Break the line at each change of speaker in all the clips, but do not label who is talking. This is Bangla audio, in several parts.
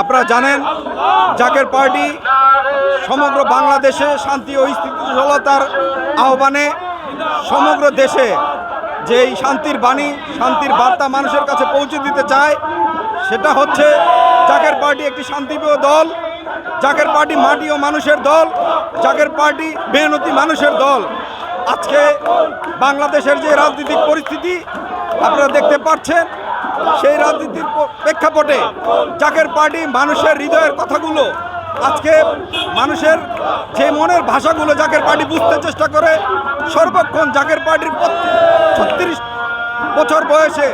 আপনারা জানেন, জাকের পার্টি সমগ্র বাংলাদেশে শান্তি ও স্থিতিশীলতার আহ্বানে সমগ্র দেশে যে এই শান্তির বাণী, শান্তির বার্তা মানুষের কাছে পৌঁছে দিতে চায়, সেটা হচ্ছে জাকের পার্টি একটি শান্তিপ্রিয় দল, জাকের পার্টি মাটি ও মানুষের দল, জাকের পার্টি মেহনতি মানুষের দল। আজকে বাংলাদেশের যে রাজনৈতিক পরিস্থিতি, আপনারা দেখতে পাচ্ছেন সেই রাজনীতির প্রেক্ষাপটে জাকের পার্টি মানুষের হৃদয়ের কথাগুলো, আজকে মানুষের যে মনের ভাষাগুলো জাকের পার্টি বুঝতে চেষ্টা করে, সর্বক্ষণ জাকের পার্টির ছত্রিশ বছর বয়সে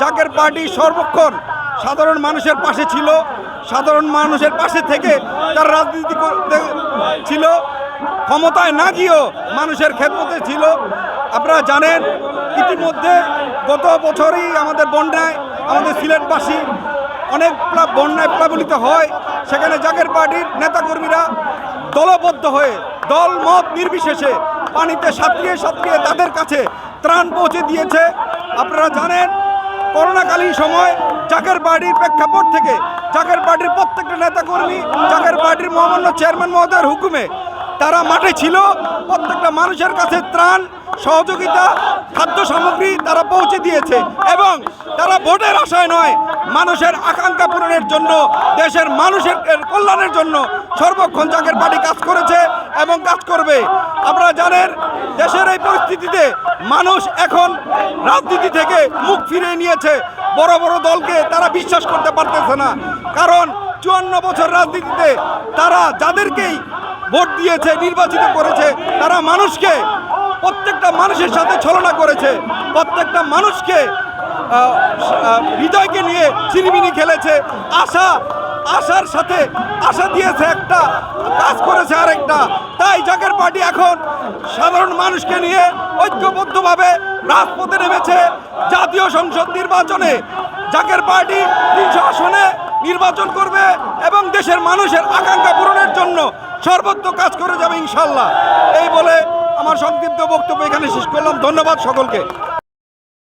জাকের পার্টি সর্বক্ষণ সাধারণ মানুষের পাশে ছিল, সাধারণ মানুষের পাশে থেকে তার রাজনীতি ছিল, ক্ষমতায় না গিয়েও মানুষের খেদমতে ছিল। আপনারা জানেন, ইতিমধ্যে গত বছরই আমাদের বন্যায় আমাদের সিলেটবাসী অনেক বন্যায় প্লাবলিত হয়। সেখানে জাগের পার্টির নেতাকর্মীরা দলবদ্ধ হয়ে দল মত নির্বিশেষে পানিতে সাঁতরিয়ে সাঁতরিয়ে তাদের কাছে ত্রাণ পৌঁছে দিয়েছে। আপনারা জানেন, করোনাকালীন সময় জাকের পার্টির প্রেক্ষাপট থেকে জাকের পার্টির প্রত্যেকটা নেতাকর্মী জাকের পার্টির মহামান্য চেয়ারম্যান মহোদয়ের হুকুমে তারা মাঠে ছিল। প্রত্যেকটা মানুষের কাছে ত্রাণ, সহযোগিতা খাদ্য সামগ্রী তারা পৌঁছে দিয়েছে এবং তারা ভোটের আশায় নয়, মানুষের আকাঙ্ক্ষা পূরণের জন্য, দেশের মানুষের কল্যাণের জন্য সর্বক্ষণ জাকের পার্টি কাজ করেছে এবং কাজ করবে। আপনারা জানেন, দেশের এই পরিস্থিতিতে মানুষ এখন রাজনীতি থেকে মুখ ফিরিয়ে নিয়েছে। বড় বড় দলকে তারা বিশ্বাস করতে পারতেছে না। কারণ চুয়ান্ন বছর রাজনীতিতে তারা যাদেরকেই ভোট দিয়েছে, নির্বাচিত করেছে, তারা মানুষকে প্রত্যেকটা মানুষের সাথে ছলনা করেছে। প্রত্যেকটা মানুষকে হৃদয়কে নিয়ে চিনিমিনি খেলেছে। আশা, আশার সাথে আশা দিয়েছে একটা, কাজ করেছে আরেকটা। তাই জাকের পার্টি এখন সাধারণ মানুষকে নিয়ে ঐক্যবদ্ধভাবে রাজপথে নেমেছে জাতীয় সংসদ নির্বাচনে। জাকের পার্টি তিনশো আসনে নির্বাচন করবে এবং দেশের মানুষের আকাঙ্ক্ষা পূরণের জন্য সর্বোচ্চ কাজ করে যাবে ইনশাল্লাহ। এই বলে আমার সংক্ষিপ্ত বক্তব্য এখানে শেষ করলাম। ধন্যবাদ সকলকে।